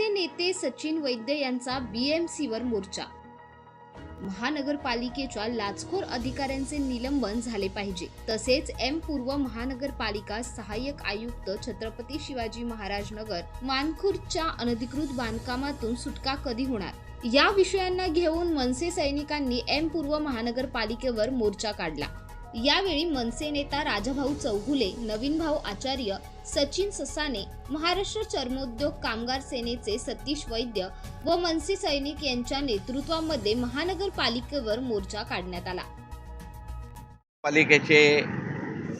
नेते सचिन वैद्य यांचा बीएमसीवर मोर्चा. महानगरपालिकेच्या लाचखोर अधिकाऱ्यांचे निलंबन झाले पाहिजे. तसेच एम पूर्व महानगरपालिका सहाय्यक आयुक्त छत्रपती शिवाजी महाराज नगर मानखुर्दच्या अनधिकृत बांधकामातून सुटका कधी होणार? या विषयांना घेऊन मनसे सैनिकांनी एम पूर्व महानगरपालिकेवर मोर्चा काढला. यावेळी मनसे नेता राजाभाऊ चौगुले नवीन भाऊ आचार्य सचिन ससाने महाराष्ट्र चर्मोद्योग कामगार सेनेचे सतीश वैद्य व मनसे सैनिक यांच्या नेतृत्वामध्ये महानगरपालिकेवर मोर्चा काढण्यात आला. पालिकेचे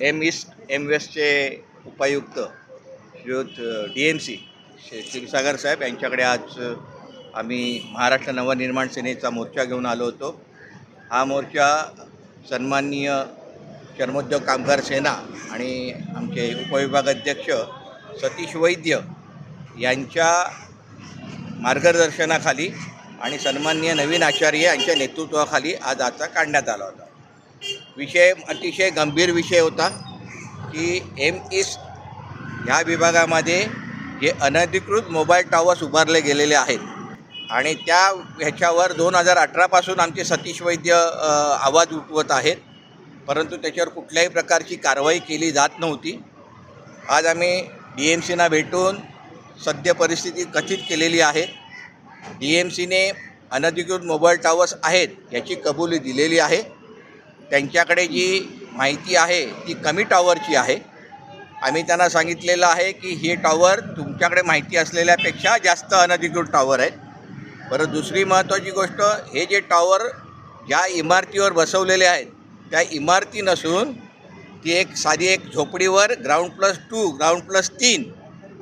एम ईस्ट एम वेस्टचे उपायुक्त श्रीयुत डी एम सी क्षीरसागर साहेब यांच्याकडे आज आम्ही महाराष्ट्र नवनिर्माण सेनेचा मोर्चा घेऊन आलो होतो. हा मोर्चा सन्माननीय चर्मोद्योग कामगार सेना आणि आमचे उपविभाग अध्यक्ष सतीश वैद्य यांच्या मार्गदर्शनाखाली आणि सन्माननीय नवीन आचार्य यांच्या नेतृत्वाखाली आज आजचा काढण्यात आला होता. विषय अतिशय गंभीर विषय होता की एम ईस्ट ह्या विभागामध्ये जे अनधिकृत मोबाईल टॉवर्स उभारले गेलेले आहेत आणि त्या ह्याच्यावर दोन हजार अठरापासून आमचे सतीश वैद्य आवाज उठवत आहेत. परंतु त्याच्यावर कुठल्याही प्रकारची कारवाई केली जात नव्हती. आज आम्ही डी एम सीना भेटून सद्य परिस्थिती कथित केलेली आहे. डी एम सीने अनधिकृत मोबाईल टॉवर्स आहेत याची कबुली दिलेली आहे. त्यांच्याकडे जी माहिती आहे ती कमी टॉवरची आहे. आम्ही त्यांना सांगितलेलं आहे की हे टॉवर तुमच्याकडे माहिती असलेल्यापेक्षा जास्त अनधिकृत टॉवर आहेत. बरं दुसरी महत्त्वाची गोष्ट हे जे टॉवर ज्या इमारतीवर बसवलेले आहेत त्या इमारती नसून ती एक साधी एक झोपडीवर ground plus two ground plus तीन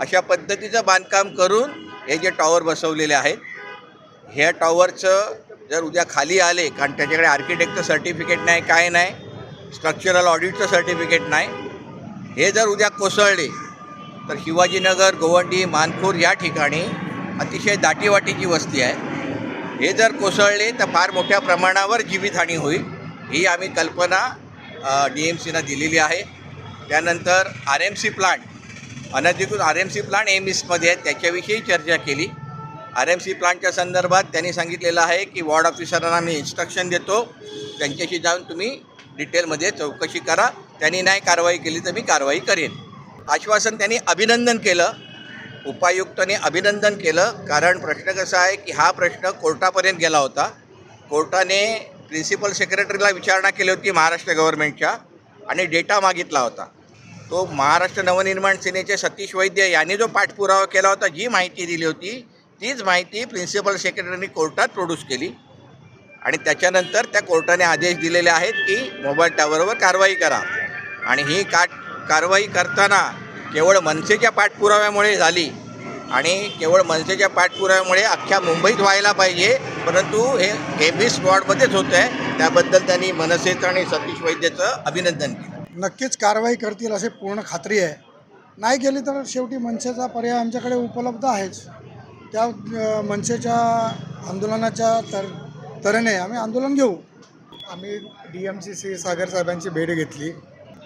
अशा पद्धतीचं बांधकाम करून हे जे टॉवर बसवलेले आहेत ह्या टॉवरचं जर उद्या खाली आले कारण त्याच्याकडे आर्किटेक्टचं सर्टिफिकेट नाही काय नाही स्ट्रक्चरल ऑडिटचं सर्टिफिकेट नाही हे जर उद्या कोसळले तर शिवाजीनगर गोवंडी मानपूर या ठिकाणी अतिशय दाटीवाटीची वस्ती आहे. हे जर कोसळले तर फार मोठ्या प्रमाणावर जीवितहानी होईल. ही आम्ही कल्पना डी एम सीनं दिलेली आहे. त्यानंतर आर एम सी प्लांट अनधिकृत R M C plant M ईस्टमध्ये आहेत. त्याच्याविषयी चर्चा केली. आर एम सी प्लांटच्या संदर्भात त्यांनी सांगितलेलं आहे की वॉर्ड ऑफिसरांना मी इन्स्ट्रक्शन देतो. त्यांच्याशी जाऊन तुम्ही डिटेलमध्ये चौकशी करा. त्यांनी नाही कारवाई केली तर मी कारवाई करेन. आश्वासन त्यांनी अभिनंदन केलं. उपायुक्तांनी अभिनंदन केलं. कारण प्रश्न कसा आहे की हा प्रश्न कोर्टापर्यंत गेला होता. कोर्टाने प्रिन्सिपल सेक्रेटरीला विचारणा केली होती महाराष्ट्र गव्हर्नमेंटच्या आणि डेटा मागितला होता. तो महाराष्ट्र नवनिर्माण सेनेचे सतीश वैद्य यांनी जो पाठपुरावा केला होता जी माहिती दिली होती तीच माहिती प्रिन्सिपल सेक्रेटरीने कोर्टात प्रोड्यूस केली. आणि त्याच्यानंतर त्या कोर्टाने आदेश दिलेले आहेत की मोबाईल टॉवरवर कारवाई करा. आणि ही का कारवाई करताना केवळ मनसेच्या पाठपुराव्यामुळे झाली आणि केवळ मनसेच्या पाठपुराव्यामुळे अख्ख्या मुंबईत व्हायला पाहिजे. परंतु हे एबिस वॉर्डमध्येच होतं आहे. त्याबद्दल त्यांनी मनसेचं आणि सतीश वैद्यचं अभिनंदन केलं. नक्कीच कारवाई करतील असे पूर्ण खात्री आहे. नाही केली तर शेवटी मनसेचा पर्याय आमच्याकडे उपलब्ध आहेच. त्या मनसेच्या आंदोलनाच्या तर तऱ्हेने आम्ही आंदोलन घेऊ. आम्ही D M C C Sagar साहेबांची भेट घेतली.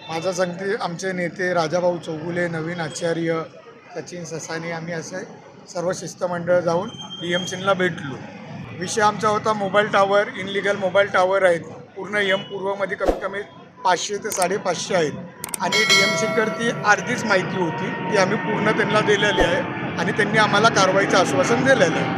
माझा सांगते आमचे नेते राजाभाऊ चौगुले नवीन आचार्य सचिन ससाने आम्ही असे सर्व शिष्टमंडळ जाऊन डी एम सीला भेटलो. विषय आमचा होता mobile tower illegal mobile tower आहेत. पूर्ण यम पूर्वमध्ये कमीत कमी पाचशे ते साडेपाचशे आहेत. आणि डी एम सीकडती अर्धीच माहिती होती ती आम्ही पूर्ण त्यांना दिलेली आहे आणि त्यांनी आम्हाला कारवाईचं आश्वासन दिलेलं आहे.